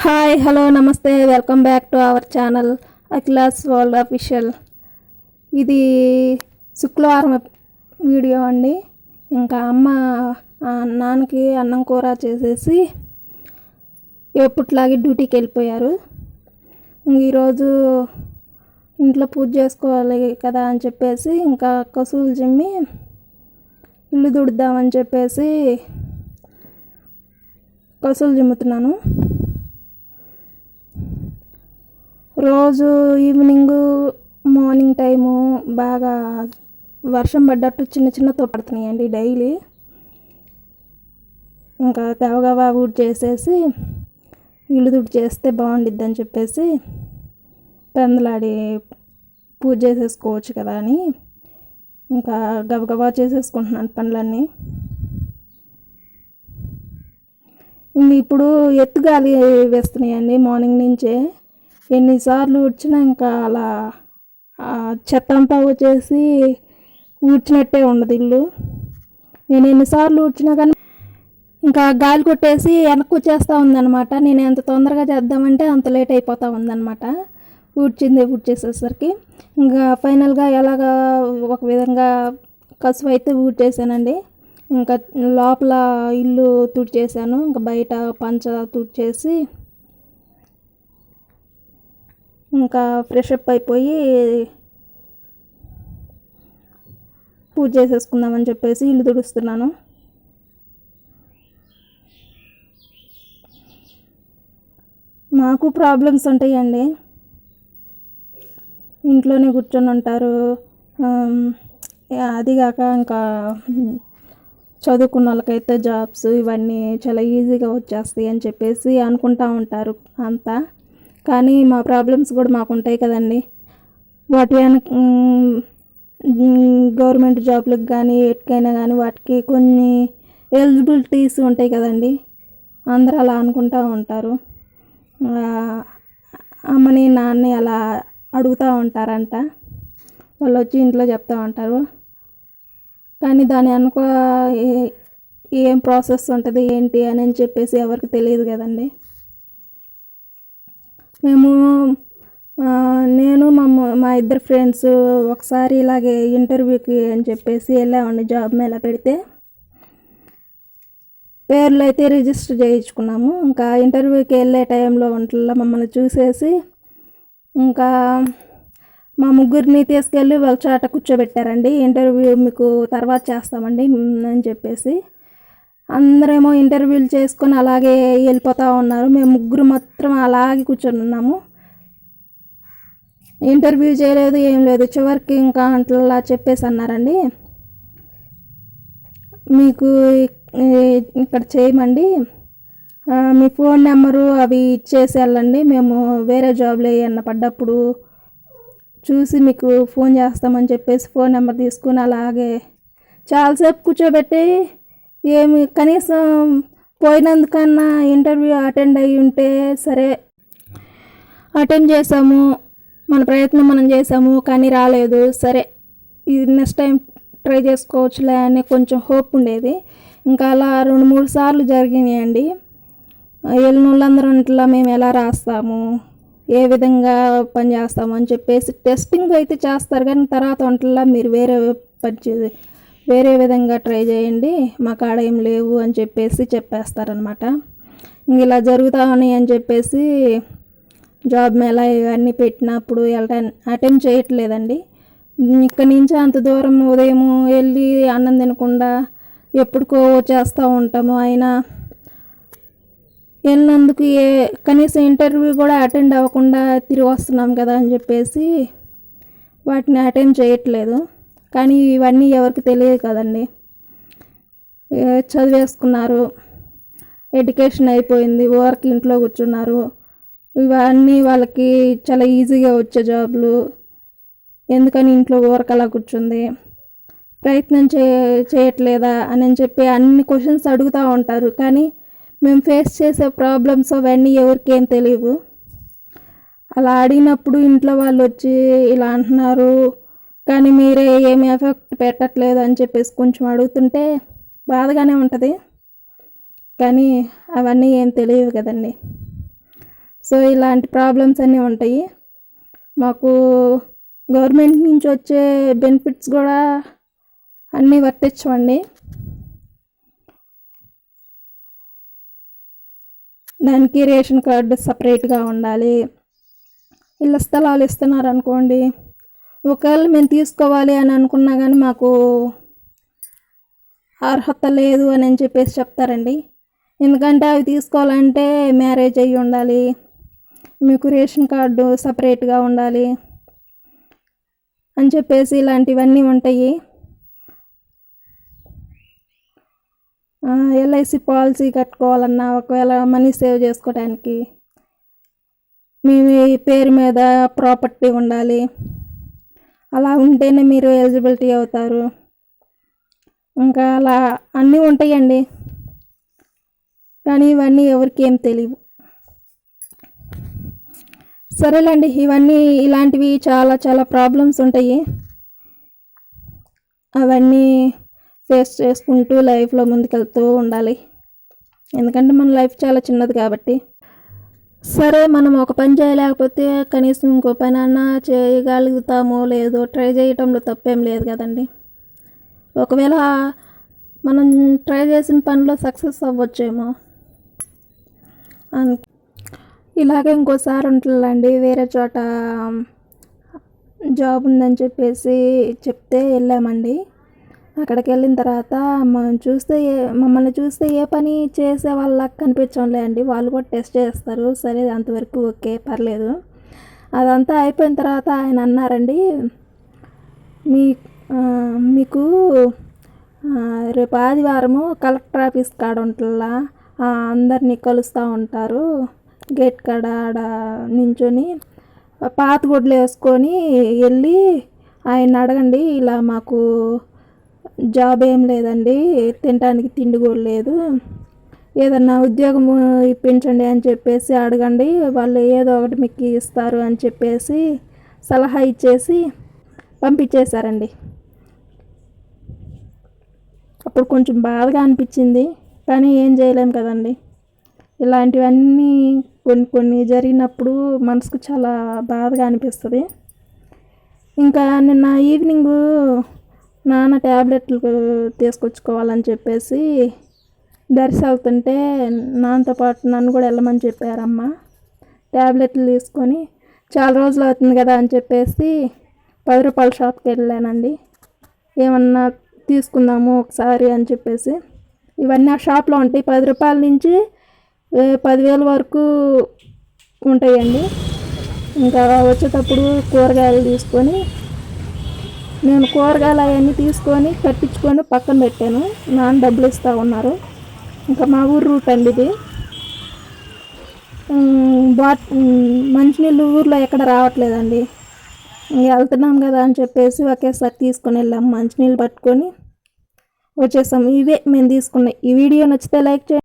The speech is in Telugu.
హాయ్ హలో నమస్తే. Welcome back to our channel Akhila's world official. ఇది శుక్రవారం వీడియో అండి. ఇంకా అమ్మ నాన్నకి అన్నం కూర చేసేసి ఎప్పట్లాగే డ్యూటీకి వెళ్ళిపోయారు. ఈరోజు ఇంట్లో పూజ చేసుకోవాలి కదా అని చెప్పేసి ఇంకా కసులు చిమ్మి ఇల్లు దుడుద్దామని చెప్పేసి కసులు చిమ్ముతున్నాను. రోజు ఈవినింగ్ మార్నింగ్ టైము బాగా వర్షం పడ్డట్టు చిన్న చిన్నతో పడుతున్నాయండి డైలీ. ఇంకా గవగవా ఊడి చేసేసి ఇల్లు చేస్తే బాగుండిద్ది అని చెప్పేసి పెందలాడి పూజ చేసేసుకోవచ్చు కదా అని. ఇంకా గబగబా చేసేసుకుంటున్నాను పనులన్నీ. ఇప్పుడు ఎత్తుగాలి వేస్తున్నాయండి మార్నింగ్ నుంచే. ఎన్నిసార్లు ఊడ్చినా ఇంకా అలా చెత్త అంతా వచ్చేసి ఊడ్చినట్టే ఉండదు ఇల్లు. నేను ఎన్నిసార్లు ఊడ్చినా కానీ ఇంకా గాలి కొట్టేసి వెనక్కి వచ్చేస్తూ ఉందన్నమాట. నేను ఎంత తొందరగా చేద్దామంటే అంత లేట్ అయిపోతూ ఉందన్నమాట. ఊడ్చింది ఊడ్చేసేసరికి. ఇంకా ఫైనల్గా ఎలాగా ఒక విధంగా కసువు అయితే ఊడ్చేసానండి. ఇంకా లోపల ఇల్లు తుడిచేసాను ఇంకా బయట పంచ తుడిచేసి ఇంకా ఫ్రెష్ అప్ అయిపోయి పూజ చేసేసుకుందామని చెప్పేసి ఇల్లు తుడుస్తున్నాను. మాకు ప్రాబ్లమ్స్ ఉంటాయండి. ఇంట్లోనే కూర్చొని ఉంటారు. అది అదిగాక ఇంకా చదువుకున్న వాళ్ళకైతే జాబ్స్ ఇవన్నీ చాలా ఈజీగా వచ్చేస్తాయి అని చెప్పేసి అనుకుంటా ఉంటారు అంతా. కానీ మా ప్రాబ్లమ్స్ కూడా మాకు ఉంటాయి కదండి. వాటి వెనక గవర్నమెంట్ జాబ్లకు కానీ ఎటుకైనా కానీ వాటికి కొన్ని ఎలిజిబిలిటీస్ ఉంటాయి కదండి. అందరూ అలా అనుకుంటూ ఉంటారు. అమ్మని నాన్నని అలా అడుగుతూ ఉంటారంట. వాళ్ళు వచ్చి ఇంట్లో చెప్తూ ఉంటారు. కానీ దాని వెనుక ఏం ప్రాసెస్ ఉంటుంది ఏంటి అని అని చెప్పేసి ఎవరికి తెలియదు కదండి. మేము నేను మా మా ఇద్దరు ఫ్రెండ్స్ ఒకసారి ఇలాగే ఇంటర్వ్యూకి అని చెప్పేసి వెళ్ళామండి జాబ్ మేళ పెడితే. పేర్లు అయితే రిజిస్టర్ చేయించుకున్నాము. ఇంకా ఇంటర్వ్యూకి వెళ్ళే టైంలో వంటల్లో మమ్మల్ని చూసేసి ఇంకా మా ముగ్గురిని తీసుకెళ్ళి వాళ్ళ చాట కూర్చోబెట్టారండి. ఇంటర్వ్యూ మీకు తర్వాత చేస్తామండి అని చెప్పేసి. అందరేమో ఇంటర్వ్యూలు చేసుకొని అలాగే వెళ్ళిపోతూ ఉన్నారు. మేము ముగ్గురు మాత్రం అలాగే కూర్చొని ఉన్నాము ఇంటర్వ్యూ చేయలేదు ఏం లేదు. చివరికి ఇంకా అట్లా చెప్పేసి అన్నారండి. మీకు ఇక్కడ చేయమండి. మీ ఫోన్ నెంబరు అవి ఇచ్చేసి వెళ్ళండి. మేము వేరే జాబ్లో ఏమన్నా పడ్డప్పుడు చూసి మీకు ఫోన్ చేస్తామని చెప్పేసి ఫోన్ నెంబర్ తీసుకుని అలాగే చాలాసేపు కూర్చోబెట్టి ఏమి కనీసం పోయినందుకన్నా ఇంటర్వ్యూ అటెండ్ అయ్యి ఉంటే సరే. అటెండ్ చేసాము మన ప్రయత్నం మనం చేసాము కానీ రాలేదు సరే. ఇది నెక్స్ట్ టైం ట్రై చేసుకోవచ్చులే అనే కొంచెం హోప్ ఉండేది. ఇంకా అలా రెండు మూడు సార్లు జరిగినాయండి. వెళ్ళిన వాళ్ళందరూ ఇంట్లో మేము ఎలా రాస్తాము ఏ విధంగా పని చేస్తాము అని చెప్పేసి టెస్టింగ్ అయితే చేస్తారు కానీ తర్వాత వంటల్లో మీరు వేరే పని వేరే విధంగా ట్రై చేయండి మా కాడ ఏం లేవు అని చెప్పేసి చెప్పేస్తారనమాట ఇలా జరుగుతా ఉన్నాయి అని చెప్పేసి జాబ్ మేళ ఇవన్నీ పెట్టినప్పుడు వెళ్ళటం అటెంప్ట్ చేయట్లేదండి. ఇక్కడి నుంచి అంత దూరం ఉదయం వెళ్ళి అన్నం తినకుండా ఎప్పుడుకో చేస్తూ ఉంటాము. అయినా వెళ్ళినందుకు ఏ కనీసం ఇంటర్వ్యూ కూడా అటెండ్ అవ్వకుండా తిరిగి వస్తున్నాం కదా అని చెప్పేసి వాటిని అటెండ్ చేయట్లేదు. కానీ ఇవన్నీ ఎవరికి తెలియదు కదండి. చదివేసుకున్నారు ఎడ్యుకేషన్ అయిపోయింది వర్క్ ఇంట్లో కూర్చున్నారు. ఇవన్నీ వాళ్ళకి చాలా ఈజీగా వచ్చే జాబ్లు. ఎందుకని ఇంట్లో వర్క్ అలా కూర్చుంది? ప్రయత్నం చే చేయట్లేదా అని అని చెప్పి అన్ని క్వశ్చన్స్ అడుగుతూ ఉంటారు. కానీ మేము ఫేస్ చేసే ప్రాబ్లమ్స్ అవన్నీ ఎవరికి ఏం తెలియవు. అలా అడిగినప్పుడు ఇంట్లో వాళ్ళు వచ్చి ఇలా అంటున్నారు కానీ మీరే ఏమి ఎఫెక్ట్ పెట్టట్లేదు అని చెప్పేసి కొంచెం అడుగుతుంటే బాధగానే ఉంటుంది. కానీ అవన్నీ ఏం తెలియవు కదండి. సో ఇలాంటి ప్రాబ్లమ్స్ అన్నీ ఉంటాయి. మాకు గవర్నమెంట్ నుంచి వచ్చే బెనిఫిట్స్ కూడా అన్నీ వర్తించవండి. దానికి రేషన్ కార్డు సపరేట్గా ఉండాలి. ఇళ్ళ స్థలాలు ఇస్తున్నారు అనుకోండి ఒకవేళ మేము తీసుకోవాలి అని అనుకున్నా కానీ మాకు అర్హత లేదు అని అని చెప్పేసి చెప్తారండి. ఎందుకంటే అవి తీసుకోవాలంటే మ్యారేజ్ అయ్యి ఉండాలి. మీకు రేషన్ కార్డు సపరేట్గా ఉండాలి అని చెప్పేసి ఇలాంటివన్నీ ఉంటాయి. ఎల్ఐసి పాలసీ కట్టుకోవాలన్నా ఒకవేళ మనీ సేవ్ చేసుకోవడానికి మీ పేరు మీద ప్రాపర్టీ ఉండాలి. అలా ఉంటేనే మీరు ఎలిజిబిలిటీ అవుతారు. ఇంకా అలా అన్నీ ఉంటాయండి. కానీ ఇవన్నీ ఎవరికి ఏం తెలియవు. సరేలేండి ఇవన్నీ ఇలాంటివి చాలా చాలా ప్రాబ్లమ్స్ ఉంటాయి. అవన్నీ ఫేస్ చేసుకుంటూ లైఫ్లో ముందుకెళ్తూ ఉండాలి. ఎందుకంటే మన లైఫ్ చాలా చిన్నది కాబట్టి. సరే మనం ఒక పని చేయలేకపోతే కనీసం ఇంకో పని అన్నా చేయగలుగుతామో లేదో ట్రై చేయటంలో తప్పేం లేదు కదండి. ఒకవేళ మనం ట్రై చేసిన పనిలో సక్సెస్ అవ్వచ్చేమో. ఇలాగే ఇంకోసారి ఉంటుందండి వేరే చోట జాబ్ ఉందని చెప్పేసి చెప్తే వెళ్ళామండి. అక్కడికి వెళ్ళిన తర్వాత మనం చూస్తే ఏ- మమ్మల్ని చూస్తే ఏ పని చేసే వాళ్ళకి కనిపించంలే అండి. వాళ్ళు కూడా టెస్ట్ చేస్తారు. సరే అంతవరకు ఓకే పర్లేదు. అదంతా అయిపోయిన తర్వాత ఆయన అన్నారండి మీ మీకు రేపు ఆదివారము కలెక్టర్ ఆఫీస్ కాడ ఉంటుందా అందరినీ కలుస్తూ ఉంటారు. గేట్ కాడ ఆడ నించొని పాత గుడ్లు వేసుకొని వెళ్ళి ఆయన అడగండి. ఇలా మాకు జాబ్ ఏం లేదండి. తినడానికి తిండి కూడా లేదు. ఏదన్నా ఉద్యోగం ఇప్పించండి అని చెప్పేసి అడగండి. వాళ్ళు ఏదో ఒకటి మీకు ఇస్తారు అని చెప్పేసి సలహా ఇచ్చేసి పంపించేశారండి. అప్పుడు కొంచెం బాధగా అనిపించింది. కానీ ఏం చేయలేం కదండి. ఇలాంటివన్నీ కొన్ని కొన్ని జరిగినప్పుడు మనసుకు చాలా బాధగా అనిపిస్తుంది. ఇంకా నిన్న ఈవినింగ్ నాన్న ట్యాబ్లెట్లు తీసుకొచ్చుకోవాలని చెప్పేసి దర్శ అవుతుంటే నాన్నతో పాటు నన్ను కూడా వెళ్ళమని చెప్పారమ్మ. ట్యాబ్లెట్లు తీసుకొని చాలా రోజులు అవుతుంది కదా అని చెప్పేసి పది రూపాయల షాప్కి వెళ్ళానండి. ఏమన్నా తీసుకుందాము ఒకసారి అని చెప్పేసి. ఇవన్నీ ఆ షాప్లో ఉంటాయి. పది రూపాయల నుంచి పదివేల వరకు ఉంటాయండి. ఇంకా వచ్చేటప్పుడు కూరగాయలు తీసుకొని నేను కూరగాయలు అవన్నీ తీసుకొని కట్టించుకొని పక్కన పెట్టాను. నాన్న డబ్బులు ఇస్తూ ఉన్నారు. ఇంకా మా ఊరు రూట్ అండి ఇది. బాట్ మంచినీళ్ళు ఊర్లో ఎక్కడ రావట్లేదండి. వెళ్తున్నాం కదా అని చెప్పేసి ఒకేసారి తీసుకొని వెళ్ళాం. మంచినీళ్ళు పట్టుకొని వచ్చేసాం. ఇవే మేము తీసుకున్నాయి ఈ వీడియో నచ్చితే లైక్ చేయండి.